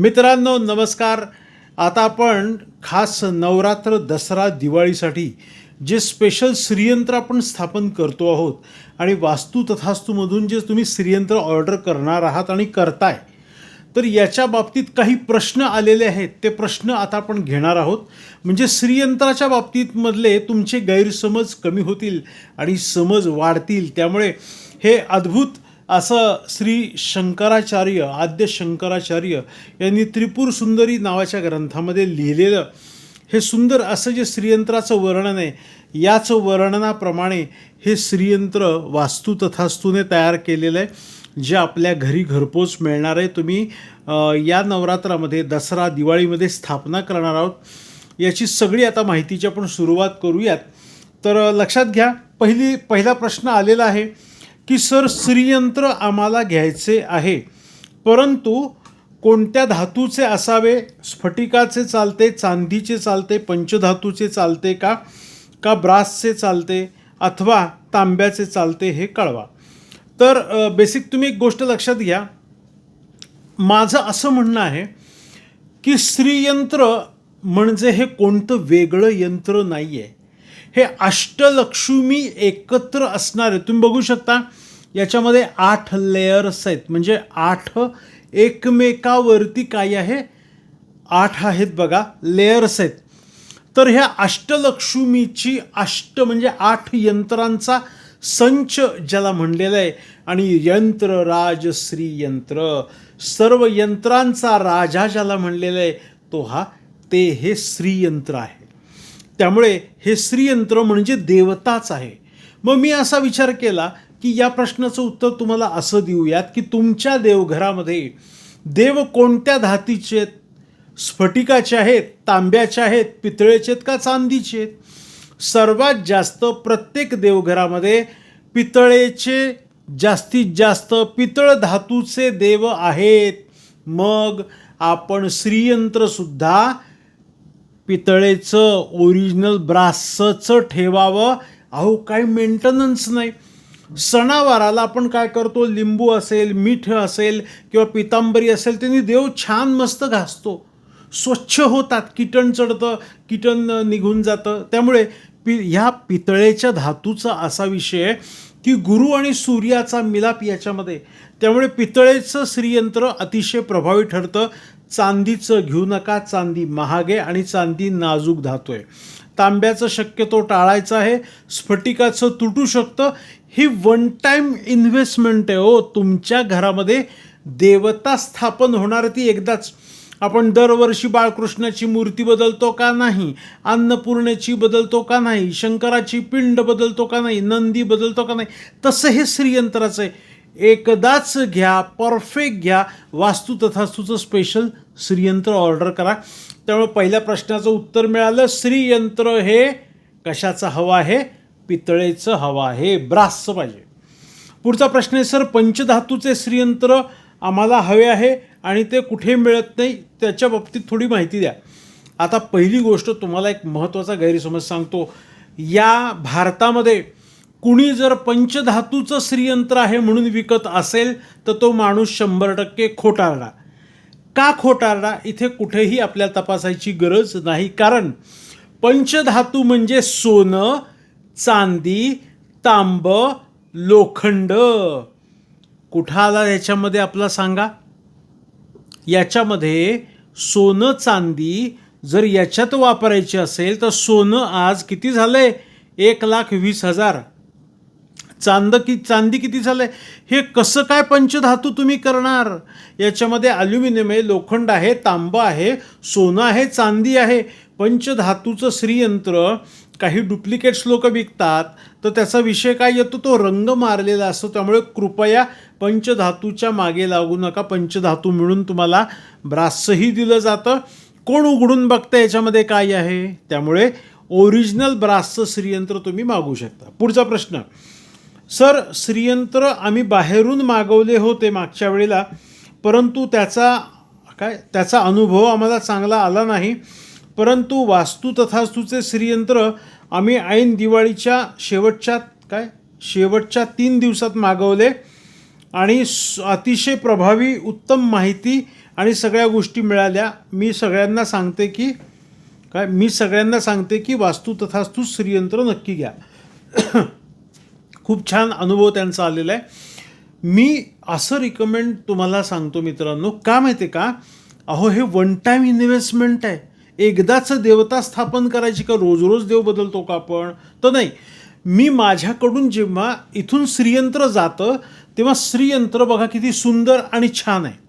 मित्रांनो नमस्कार. आता आपण खास नवरात्र दसरा दिवाळीसाठी जे स्पेशल श्रीयंत्र आपण स्थापन करतो आहोत आणि वास्तू तथास्तूमधून जे तुम्ही श्रीयंत्र ऑर्डर करणार आहात आणि करताय तर याच्या बाबतीत काही प्रश्न आलेले आहेत. ते प्रश्न आता आपण घेणार आहोत. म्हणजे श्रीयंत्राच्या बाबतीतमधले तुमचे गैरसमज कमी होतील आणि समज वाढतील. त्यामुळे हे अद्भुत असं श्री शंकराचार्य आद्य शंकराचार्य यांनी त्रिपुर सुंदरी नावाच्या ग्रंथामध्ये लिहिलेलं हे सुंदर असं जे श्रीयंत्राचं वर्णन आहे याच वर्णनाप्रमाणे हे श्रीयंत्र वास्तू तथास्तूने तयार केलेलं आहे जे आपल्या घरी घरपोच मिळणार आहे. तुम्ही या नवरात्रामध्ये दसरा दिवाळीमध्ये स्थापना करणार आहोत. याची सगळी आता माहितीची आपण सुरुवात करूयात. तर लक्षात घ्या पहिली पहिला प्रश्न आलेला आहे की सर श्रीयंत्र आम्हाला घ्यायचे आहे परंतु कोणत्या धातूचे असावे? स्फटिकाचे चालते चांदीचे चालते पंचधातूचे चालते का? का ब्रासचे चालते अथवा तांब्याचे चालते हे कळवा. तर बेसिक तुम्ही एक गोष्ट लक्षात घ्या. माझं असं म्हणणं आहे की श्रीयंत्र म्हणजे हे कोणतं वेगळं यंत्र नाही आहे हे अष्टलक्ष्मी एकत्र असणारे तुम्ही बघू शकता याच्यामध्ये आठ लेयर्स आहेत. म्हणजे आठ एकमेकावरती काय आहे? आठ आहेत बघा लेयर्स आहेत. तर ह्या अष्टलक्ष्मीची अष्ट म्हणजे आठ यंत्रांचा संच ज्याला म्हणलेला आहे. आणि यंत्र राज श्री यंत्र सर्व यंत्रांचा राजा ज्याला म्हणलेला आहे तो हा ते हे श्रीयंत्र आहे. त्यामुळे हे श्रीयंत्र म्हणजे देवताच आहे. मग मी असा विचार केला की या प्रश्नाचं उत्तर तुम्हाला असं देऊयात की तुमच्या देवघरामध्ये देव कोणत्या धातीचे आहेत? स्फटिकाचे आहेत तांब्याचे आहेत पितळेचे आहेत का चांदीचे आहेत? सर्वात जास्त प्रत्येक देवघरामध्ये पितळेचे जास्तीत जास्त पितळ धातूचे देव आहेत. मग आपण श्रीयंत्रसुद्धा पितळेचं ओरिजिनल ब्रासचं ठेवावं. अहो काही मेंटेनन्स नाही. सणावाराला आपण काय करतो? लिंबू असेल मीठ असेल किंवा पितांबरी असेल त्यांनी देव छान मस्त घासतो. स्वच्छ होतात. किटण चढतं किटण निघून जातं. त्यामुळे पि ह्या पितळेच्या धातूचा असा विषय आहे की गुरु आणि सूर्याचा मिलाप याच्यामध्ये. त्यामुळे पितळेचं श्रीयंत्र अतिशय प्रभावी ठरतं. चांदीचं घेऊ नका चांदी महाग आहे आणि चांदी नाजूक धातू आहे तांब्याचं शक्यतो टाळायचं आहे स्फटिकाचं तुटू शकतं. ही वन टाईम इन्व्हेस्टमेंट आहे हो तुमच्या घरामध्ये देवता स्थापन होणार ती एकदाच. आपण दरवर्षी बाळकृष्णाची मूर्ती बदलतो का नाही अन्नपूर्णेची बदलतो का नाही शंकराची पिंड बदलतो का नाही नंदी बदलतो का नाही तसं हे श्रीयंत्राचं आहे. एकदाच घ्या परफेक्ट घ्या. वास्तू तथास्तूचं स्पेशल श्रीयंत्र ऑर्डर करा. त्यामुळे पहिल्या प्रश्नाचं उत्तर मिळालं. श्रीयंत्र हे कशाचं हवं आहे? पितळेचं हवं आहे. ब्रासचं पाहिजे. पुढचा प्रश्न आहे सर पंचधातूचे श्रीयंत्र आम्हाला हवे आहे आणि ते कुठे मिळत नाही? त्याच्या बाबतीत थोडी माहिती द्या. आता पहिली गोष्ट तुम्हाला एक महत्त्वाचा गैरसमज सांगतो. या भारतामध्ये कुणी जर पंचधातूचं श्रीयंत्र आहे म्हणून विकत असेल तर तो माणूस शंभर टक्के खोटारडा. का खोटारडा? इथे कुठेही आपल्या तपासायची गरज नाही. कारण पंचधातू म्हणजे सोनं चांदी तांब लोखंड. कुठं आला याच्यामध्ये आपला सांगा? याच्यामध्ये सोनं चांदी जर याच्यात वापरायची असेल तर सोनं आज किती झालं आहे एक लाख वीस हजार. चांद की चांदी किती झालं आहे हे कसं काय पंचधातू तुम्ही करणार? याच्यामध्ये अल्युमिनियम आहे लोखंड आहे तांबा आहे सोनं आहे चांदी आहे. पंचधातूचं श्रीयंत्र काही डुप्लिकेट्स लोक विकतात. तर त्याचा विषय काय येतो? तो रंग मारलेला असतो. त्यामुळे कृपया पंचधातूच्या मागे लागू नका. पंचधातू मिळून तुम्हाला ब्रासही दिलं जातं. कोण उघडून बघतं याच्यामध्ये काय आहे? त्यामुळे ओरिजिनल ब्रासचं श्रीयंत्र तुम्ही मागू शकता. पुढचा प्रश्न. सर श्रीयंत्र आम्ही बाहेरून मागवले होते मागच्या वेळेला परंतु त्याचा काय त्याचा अनुभव आम्हाला चांगला आला नाही. परंतु वास्तू तथास्तूचे श्रीयंत्र आम्ही ऐन दिवाळीच्या शेवटच्या काय शेवटच्या तीन दिवसात मागवले. आणि अतिशय प्रभावी उत्तम माहिती आणि सगळ्या गोष्टी मिळाल्या. मी सगळ्यांना सांगते की काय मी सगळ्यांना सांगते की वास्तू तथास्तू श्रीयंत्र नक्की घ्या. खूप छान अनुभव त्यांचा आलेला आहे. मी असं रिकमेंड तुम्हाला सांगतो मित्रांनो का माहिती आहे का? अहो हे वन टाईम इन्व्हेस्टमेंट आहे. एकदाच देवता स्थापन करायची का? रोज रोज देव बदलतो का आपण? तर नाही. मी माझ्याकडून जेव्हा इथून श्रीयंत्र जातं तेव्हा श्रीयंत्र बघा किती सुंदर आणि छान आहे.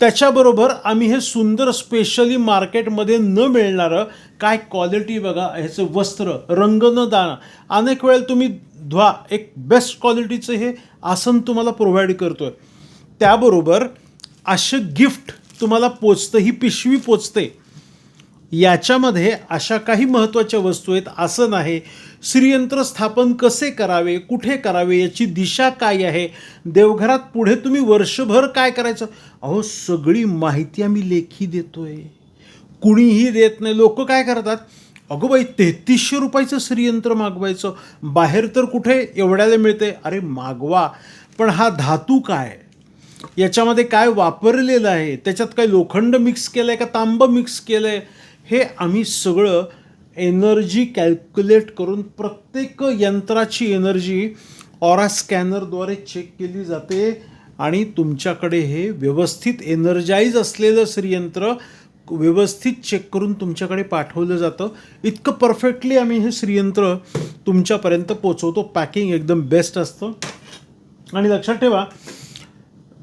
त्याच्याबरोबर आम्ही हे सुंदर स्पेशली मार्केटमध्ये न मिळणारं काय क्वालिटी बघा ह्याचं वस्त्र रंग न दाणं अनेक वेळेला तुम्ही ध्वा एक बेस्ट क्वालिटीचं हे आसन तुम्हाला प्रोव्हाइड करतो आहे त्याबरोबर असे गिफ्ट तुम्हाला पोचतं ही पिशवी पोचते. याच्यामध्ये अशा काही महत्त्वाच्या वस्तू आहेत. आसन आहे श्रीयंत्र स्थापन कसे करावे कुठे करावे याची दिशा काय आहे देवघरात पुढे तुम्ही वर्षभर काय करायचं? अहो सगळी माहिती आम्ही लेखी देतोय. कुणीही देत नाही. लोक काय करतात? अगो बाई तेहतीसशे रुपयाचं श्रीयंत्र मागवायचं. बाहेर तर कुठे? एवढ्याला मिळते अरे मागवा. पण हा धातू काय? याच्यामध्ये काय वापरलेलं आहे? त्याच्यात काय लोखंड मिक्स केलं आहे का? तांब मिक्स केलं आहे हे आम्ही सगळं एनर्जी कॅल्क्युलेट करून प्रत्येक यंत्राची एनर्जी ऑरा स्कॅनरद्वारे चेक केली जाते. आणि तुमच्याकडे हे व्यवस्थित एनर्जाईज असलेलं श्रीयंत्र व्यवस्थित चेक करून तुमच्याकडे पाठवलं जातं. इतकं परफेक्टली आम्ही हे श्रीयंत्र तुमच्यापर्यंत पोचवतो पॅकिंग एकदम बेस्ट असतं. आणि लक्षात ठेवा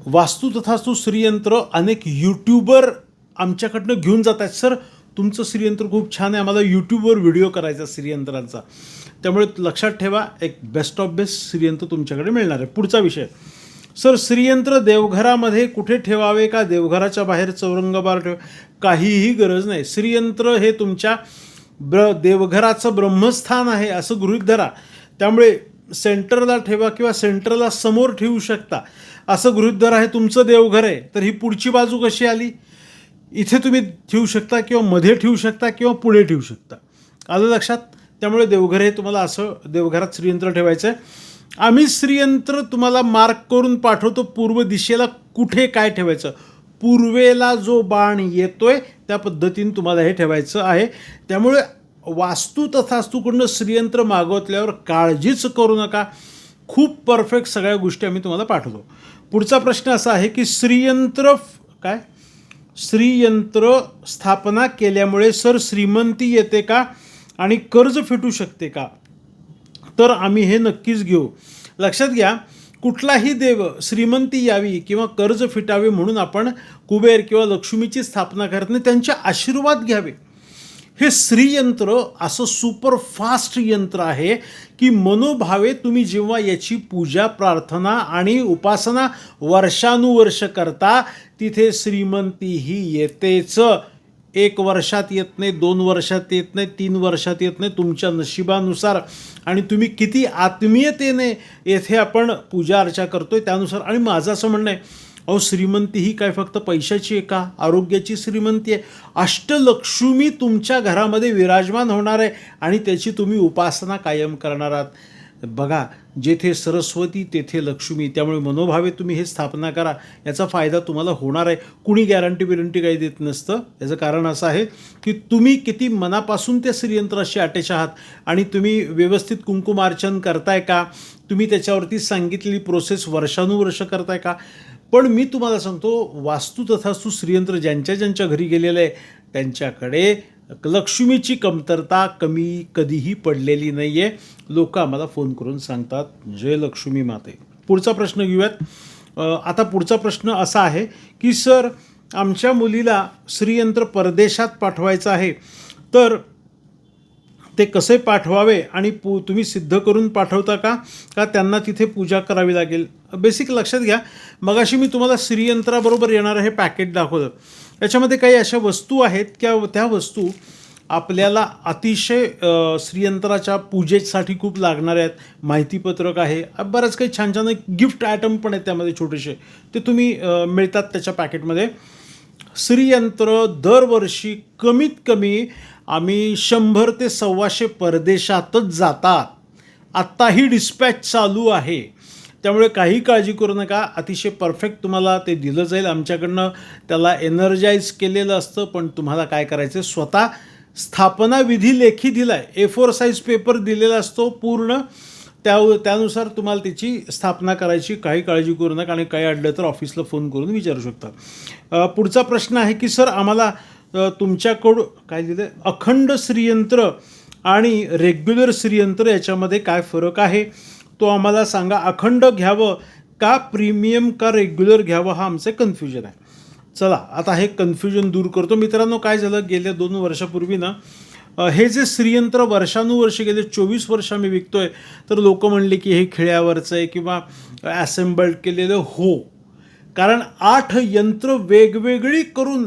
वास्तू तथास्तू श्रीयंत्र अनेक यूट्यूबर आमच्याकडनं घेऊन जात आहेत सर तुमचं श्रीयंत्र खूप छान आहे. आम्हाला यूट्यूबवर व्हिडिओ करायचा श्रीयंत्रांचा. त्यामुळे लक्षात ठेवा एक बेस्ट ऑफ बेस्ट श्रीयंत्र तुमच्याकडे मिळणार आहे. पुढचा विषय. सर श्रीयंत्र देवघरामध्ये कुठे ठेवावे का? देवघराच्या बाहेर चौरंगबार ठेव काहीही गरज नाही. श्रीयंत्र हे तुमच्या ब्र देवघराचं ब्रह्मस्थान आहे असं गृहीत धरा. त्यामुळे सेंटरला ठेवा किंवा सेंटरला समोर ठेवू शकता असं गृहित धरा. हे तुमचं देवघर आहे. तर ही पुढची बाजू कशी आली? इथे तुम्ही ठेवू शकता किंवा मध्ये ठेवू शकता किंवा पुढे ठेवू शकता. आलं लक्षात? त्यामुळे देवघर हे तुम्हाला असं देवघरात श्रीयंत्र ठेवायचं आहे आम्ही श्रीयंत्र तुम्हाला मार्क करून पाठवतो. पूर्व दिशेला कुठे काय ठेवायचं? पूर्वेला जो बाण येतोय त्या पद्धतीने तुम्हाला हे ठेवायचं आहे. त्यामुळे वास्तू तथास्तूकडनं श्रीयंत्र मागवतल्यावर काळजीच करू नका. खूप परफेक्ट सगळ्या गोष्टी आम्ही तुम्हाला पाठवतो. पुढचा प्रश्न असा आहे की श्रीयंत्र काय? श्रीयंत्र स्थापना केल्यामुळे सर श्रीमंती येते का? आणि कर्ज फिटू शकते का? तर आम्ही हे नक्कीच घेऊ. लक्षात घ्या कुठलाही देव श्रीमंती यावी किंवा कर्ज फिटावे म्हणून आपण कुबेर किंवा लक्ष्मीची स्थापना करत नाही त्यांचे आशीर्वाद घ्यावे. हे श्रीयंत्र असं सुपर फास्ट यंत्र आहे की मनोभावे तुम्ही जेव्हा याची पूजा प्रार्थना आणि उपासना वर्षानुवर्ष करता तिथे श्रीमंती ही येतेच. एक वर्षात येत नाही दोन वर्षात येत नाही तीन वर्षात येत नाही तुमच्या नशिबानुसार. आणि तुम्ही किती आत्मीयतेने येथे आपण पूजा अर्चा करतोय त्यानुसार. आणि माझं असं म्हणणं आहे अहो श्रीमंती ही काय फक्त पैशाची आहे का? आरोग्याची श्रीमंती आहे. अष्टलक्ष्मी तुमच्या घरामध्ये विराजमान होणार आहे आणि त्याची तुम्ही उपासना कायम करणार आहात. बघा जेथे सरस्वती तेथे लक्ष्मी. त्यामुळे मनोभावे तुम्ही हे स्थापना करा. याचा फायदा तुम्हाला होणार आहे. कुणी गॅरंटी बिरंटी काही देत नसतं. याचं कारण असं आहे की तुम्ही किती मनापासून त्या श्रीयंत्राशी अटॅच आहात आणि तुम्ही व्यवस्थित कुंकुमार्चन करताय का? तुम्ही त्याच्यावरती सांगितलेली प्रोसेस वर्षानुवर्ष करताय का? पण मी तुम्हाला सांगतो वास्तू तथास्तू श्रीयंत्र ज्यांच्या ज्यांच्या घरी गेलेलं आहे त्यांच्याकडे लक्ष्मीची कमतरता कमी कधीही पडलेली नाही आहे लोक आम्हाला फोन करून सांगतात जय लक्ष्मी माते. पुढचा प्रश्न घेऊयात. आता पुढचा प्रश्न असा आहे की सर आमच्या मुलीला श्रीयंत्र परदेशात पाठवायचं आहे. तर ते कसे पाठवावे आणि पू तुम्ही सिद्ध करून पाठवता का? का त्यांना तिथे पूजा करावी लागेल? बेसिक लक्षात घ्या. मगाशी मी तुम्हाला श्रीयंत्राबरोबर येणारं हे पॅकेट दाखवलं. याच्यामध्ये काही अशा वस्तू आहेत त्या त्या वस्तू आपल्याला अतिशय श्रीयंत्राच्या पूजेसाठी खूप लागणाऱ्या आहेत. माहितीपत्रक आहे. बरंच काही छान छान गिफ्ट आयटम पण आहेत त्यामध्ये छोटेसे. ते तुम्ही मिळतात त्याच्या पॅकेटमध्ये श्रीयंत्र दरवर्षी कमीत कमी आम्ही शंभर ते सव्वाशे परदेशातच जातात. आत्ताही डिस्पॅच चालू आहे. त्यामुळे काही काळजी करू नका. अतिशय परफेक्ट तुम्हाला ते दिलं जाईल. आमच्याकडनं त्याला एनर्जाईज केलेलं असतं पण तुम्हाला काय करायचं आहे स्वतः स्थापना विधी लेखी दिला आहे ए फोर साईज पेपर दिलेला असतो पूर्ण. त्या त्यानुसार तुम्हाला त्याची स्थापना करायची. काही काळजी करू नका आणि काही अडलं तर ऑफिसला फोन करून विचारू शकता. पुढचा प्रश्न आहे की सर आम्हाला तुमच्याकडून काय दिलं अखंड श्रीयंत्र आणि रेग्युलर श्रीयंत्र याच्यामध्ये काय फरक आहे? तो आम्हाला सांगा अखंड घ्यावं का प्रीमियम का रेग्युलर घ्यावं हा आमचं कन्फ्युजन आहे. चला आता हे कन्फ्युजन दूर करतो. मित्रांनो काय झालं गेल्या दोन वर्षापूर्वी ना हे जे श्रीयंत्र वर्षानुवर्ष गेले चोवीस वर्ष आम्ही विकतोय तर लोक म्हणले की हे खिळ्यावरचं आहे किंवा ॲसेम्बल्ड केलेलं हो. कारण आठ यंत्र वेगवेगळी करून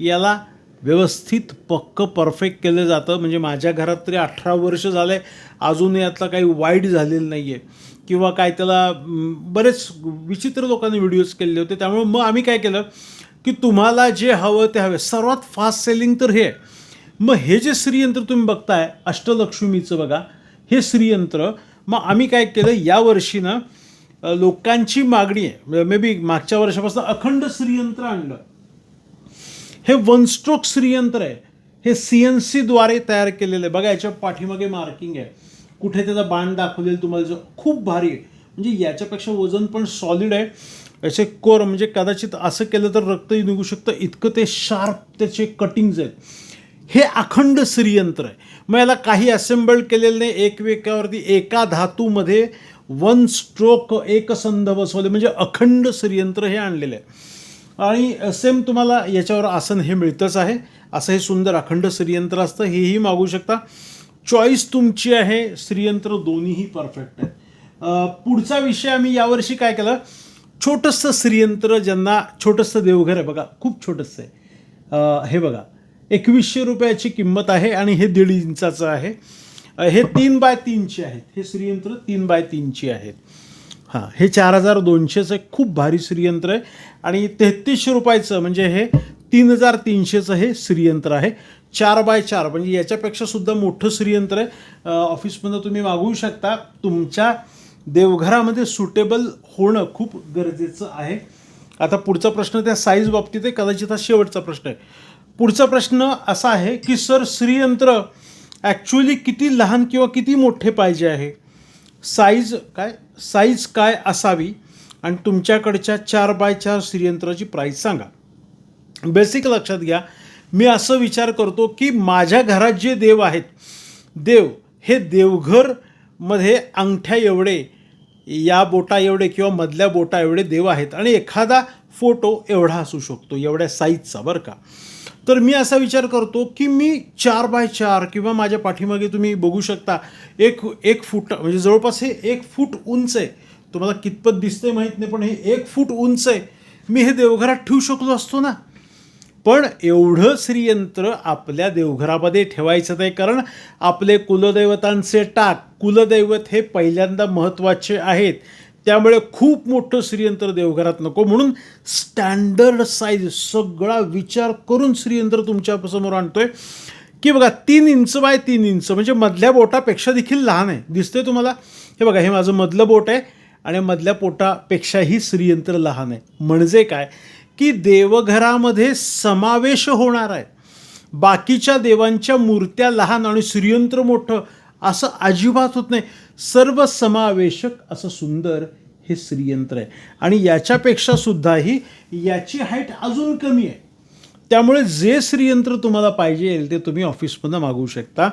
याला व्यवस्थित पक्क परफेक्ट केलं जातं. म्हणजे माझ्या घरात तरी अठरा वर्ष झाले अजून यातला काही वाईट झालेलं नाही आहे किंवा काय त्याला बरेच विचित्र लोकांनी व्हिडिओज केलेले होते. त्यामुळे मग आम्ही काय केलं की तुम्हाला जे हवं ते हवे. सर्वात फास्ट सेलिंग तर हे. मग हे जे श्रीयंत्र तुम्ही बघताय अष्टलक्ष्मीचं बघा हे श्रीयंत्र. मग आम्ही काय केलं यावर्षी ना लोकांची मागणी आहे. मे बी मागच्या वर्षापासून अखंड श्रीयंत्र आणलं. हे वन स्ट्रोक श्रीयंत्र आहे. हे सी एन सीद्वारे तयार केलेलं आहे. बघा याच्या पाठीमागे मार्किंग आहे. कुठे त्याचा बाण दाखवलेलं तुम्हाला जो खूप भारी आहे. म्हणजे याच्यापेक्षा वजन पण सॉलिड आहे. याचे कोर म्हणजे कदाचित असं केलं तर रक्तही निघू शकतं. इतकं ते शार्प त्याचे कटिंग्ज आहेत. हे अखंड श्रीयंत्र आहे. मग याला काही असेंबल्ड केलेलं नाही. एकमेकावरती एका धातूमध्ये वन स्ट्रोक एकसंध बसवले म्हणजे अखंड श्रीयंत्र हे आणलेलं आहे. आणि सेम तुम्हाला याच्यावर आसन हे मिळतंच आहे. असं हे सुंदर अखंड श्रीयंत्र असतं. हेही मागू शकता. चॉईस तुमची आहे. श्रीयंत्र दोन्हीही परफेक्ट आहे पुढचा विषय आम्ही यावर्षी काय केलं? छोटंसं श्रीयंत्र ज्यांना छोटंसं देवघर आहे. बघा खूप छोटंसं आहे. हे बघा. एकवीसशे रुपयाची किंमत आहे आणि हे दीड इंचाचं आहे. हे तीन बाय तीनचे आहेत. हे श्रीयंत्र तीन बाय तीनचे आहेत. हां हे चार हजार दोनशेचं एक खूप भारी श्रीयंत्र आहे. आणि तेहतीसशे रुपयाचं म्हणजे हे तीन हजार तीनशेचं हे श्रीयंत्र आहे. चार बाय चार म्हणजे याच्यापेक्षा सुद्धा मोठं श्रीयंत्र आहे. ऑफिसमधनं तुम्ही मागवू शकता. तुमच्या देवघरामध्ये सुटेबल होणं खूप गरजेचं आहे. आता पुढचा प्रश्न त्या साईज बाबतीत आहे. कदाचित हा शेवटचा प्रश्न आहे. पुढचा प्रश्न असा आहे की सर श्रीयंत्र ॲक्च्युली किती लहान किंवा किती मोठे पाहिजे आहे? साईज काय? साईज काय असावी आणि तुमच्याकडच्या चार बाय चार श्रीयंत्राची प्राईस सांगा. बेसिक लक्षात घ्या. मी असं विचार करतो की माझ्या घरात जे देव आहेत देव हे देवघरमध्ये अंगठ्या एवढे या बोटा एवढे किंवा मधल्या बोटा एवढे देव आहेत आणि एखादा फोटो एवढा असू शकतो एवढ्या साईजचा बरं का. तर मी असा विचार करतो की मी चार बाय चार किंवा माझ्या पाठीमागे तुम्ही बघू शकता एक एक फूट म्हणजे जवळपास हे एक फूट उंच आहे. तुम्हाला कितपत दिसतंय माहीत नाही पण हे एक फूट उंच आहे. मी हे देवघरात ठेवू शकलो असतो ना. पण एवढं श्रीयंत्र आपल्या देवघरामध्ये ठेवायचं नाही कारण आपले कुलदैवतांचे टाक कुलदैवत हे पहिल्यांदा महत्त्वाचे आहेत. त्यामुळे खूप मोठं श्रीयंत्र देवघरात नको. म्हणून स्टँडर्ड साईज सगळा विचार करून श्रीयंत्र तुमच्यासमोर आणतोय. की बघा तीन इंच बाय तीन इंच म्हणजे मधल्या बोटापेक्षा देखील लहान आहे. दिसतंय तुम्हाला? हे बघा हे माझं मधलं बोट आहे आणि मधल्या पोटापेक्षाही श्रीयंत्र लहान आहे. म्हणजे काय? की देवघरामध्ये समावेश होणार आहे. बाकीच्या देवांच्या मूर्त्या लहान आणि श्रीयंत्र मोठं असं अजिबात होत नाही. सर्व समावेशक असं सुंदर हे श्रीयंत्र आहे. आणि याच्यापेक्षा सुद्धाही याची हाईट अजून कमी आहे. त्यामुळे जे श्रीयंत्र तुम्हाला पाहिजे येईल ते तुम्ही ऑफिसमधनं मागवू शकता.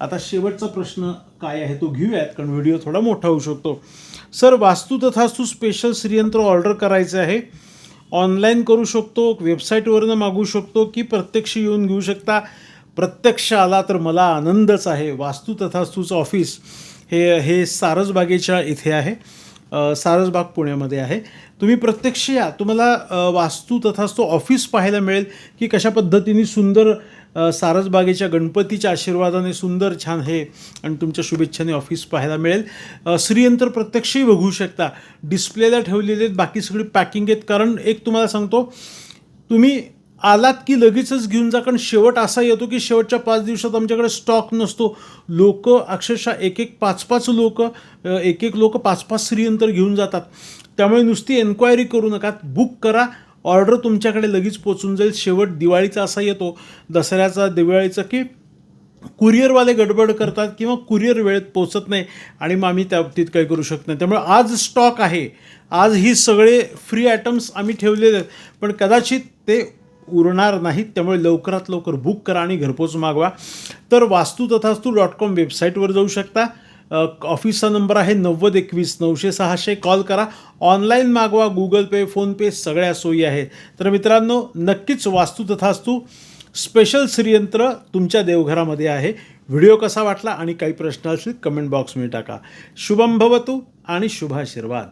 आता शेवटचा प्रश्न काय आहे तो घेऊयात कारण व्हिडिओ थोडा मोठा होऊ शकतो. सर वास्तू तथास्तू स्पेशल श्रीयंत्र ऑर्डर करायचं आहे. ऑनलाईन करू शकतो वेबसाईटवरनं मागवू शकतो की प्रत्यक्ष येऊन घेऊ शकता. प्रत्यक्ष आला तर मला आनंदच आहे. वास्तू तथास्तूचं ऑफिस हे हे सारसबागेच्या इथे आहे. सारसबाग पुण्यामध्ये आहे. तुम्ही प्रत्यक्ष या. तुम्हाला वास्तू तथास्तू ऑफिस पाहायला मिळेल की कशा पद्धतीने सुंदर सारसबागेच्या गणपतीच्या आशीर्वादाने सुंदर छान हे आणि तुमच्या शुभेच्छाने ऑफिस पाहायला मिळेल. श्रीयंत्र प्रत्यक्षही बघू शकता. डिस्प्लेला ठेवलेले आहेत. बाकी सगळी पॅकिंग आहेत. कारण एक तुम्हाला सांगतो तुम्ही आलात की लगेचच घेऊन जा कारण शेवट असा येतो की शेवटच्या पाच दिवसात आमच्याकडे स्टॉक नसतो. लोक अक्षरशः एक एक पाच पाच लोक एक एक लोक पाच पाच श्रीयंत्र घेऊन जातात. त्यामुळे नुसती एन्क्वायरी करू नका बुक करा ऑर्डर तुमच्याकडे लगेच पोचून जाईल. शेवट दिवाळीचा असा येतो दसऱ्याचा दिवाळीचा की कुरिअरवाले गडबड करतात किंवा कुरिअर वेळेत पोचत नाही आणि मग आम्ही त्या बाबतीत काही करू शकत नाही. त्यामुळे आज स्टॉक आहे. आज ही सगळे फ्री आयटम्स आम्ही ठेवलेले आहेत. पण कदाचित ते उरणार नाहीत त्यामुळे लवकरात लवकर बुक करा आणि घरपोच मागवा. तर वास्तू तथास्तू डॉट कॉम वेबसाईटवर जाऊ शकता. ऑफिसचा नंबर आहे नव्वद एकवीस नऊशे सहाशे. कॉल करा. ऑनलाईन मागवा गुगल पे फोनपे सगळ्या सोयी आहेत. तर मित्रांनो नक्कीच वास्तू तथास्तू स्पेशल श्रीयंत्र तुमच्या देवघरामध्ये आहे. व्हिडिओ कसा वाटला आणि काही प्रश्न असतील कमेंट बॉक्समध्ये टाका. शुभम भवतू आणि शुभाशीर्वाद.